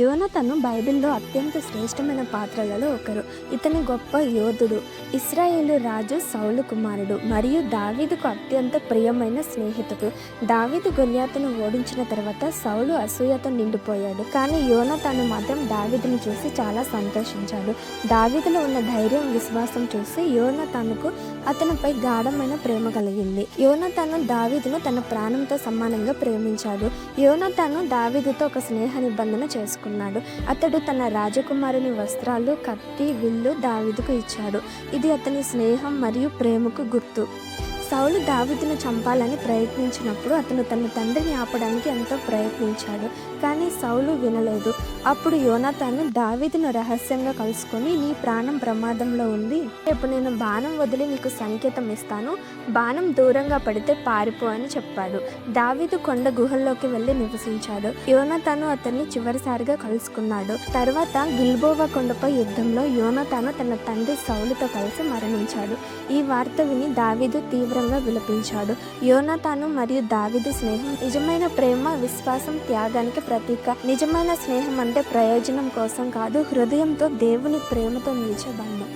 యోనతను బైబిల్లో అత్యంత శ్రేష్టమైన పాత్రలలో ఒకరు. ఇతని గొప్ప యోధుడు ఇస్రాయేలు రాజు సౌలు కుమారుడు మరియు దావీదుకు అత్యంత ప్రియమైన స్నేహితుడు. దావీదు గొల్యాతును ఓడించిన తర్వాత సౌలు అసూయతో నిండిపోయాడు. కానీ యోనతను మాత్రం దావీదును చూసి చాలా సంతోషించాడు. దావీదులో ఉన్న ధైర్యం విశ్వాసం చూసి యోనతనుకు అతనిపై గాఢమైన ప్రేమ కలిగింది. యోనతను దావీదును తన ప్రాణంతో సమానంగా ప్రేమించాడు. యోనతను దావీదుతో ఒక స్నేహ నిబంధన చేసుకున్నాడు. అతడు తన రాజకుమారుని వస్త్రాలు కత్తి విల్లు దావిదుకు ఇచ్చాడు. ఇది అతని స్నేహం మరియు ప్రేమకు గుర్తు. సౌలు దావీదును చంపాలని ప్రయత్నించినప్పుడు అతను తన తండ్రిని ఆపడానికి ఎంతో ప్రయత్నించాడు కానీ సౌలు వినలేదు. అప్పుడు యోనాతాను దావీదును రహస్యంగా కలుసుకొని నీ ప్రాణం ప్రమాదంలో ఉంది. ఇప్పుడు నేను బాణం వదిలి నీకు సంకేతం ఇస్తాను. బాణం దూరంగా పడితే పారిపో అని చెప్పాడు. దావీదు కొండ గుహల్లోకి వెళ్ళి నివసించాడు. యోనాతాను అతన్ని చివరిసారిగా కలుసుకున్నాడు. తర్వాత గిల్బోవా కొండపై యుద్ధంలో యోనాతాను తన తండ్రి సౌలుతో కలిసి మరణించాడు. ఈ వార్త విని దావీదు పవిత్రంగా విలపించాడు. యోనతాను మరియు దావిది స్నేహం నిజమైన ప్రేమ విశ్వాసం త్యాగానికి ప్రతీక. నిజమైన స్నేహం అంటే ప్రయోజనం కోసం కాదు హృదయంతో దేవుని ప్రేమతో నిలిచే బంధం.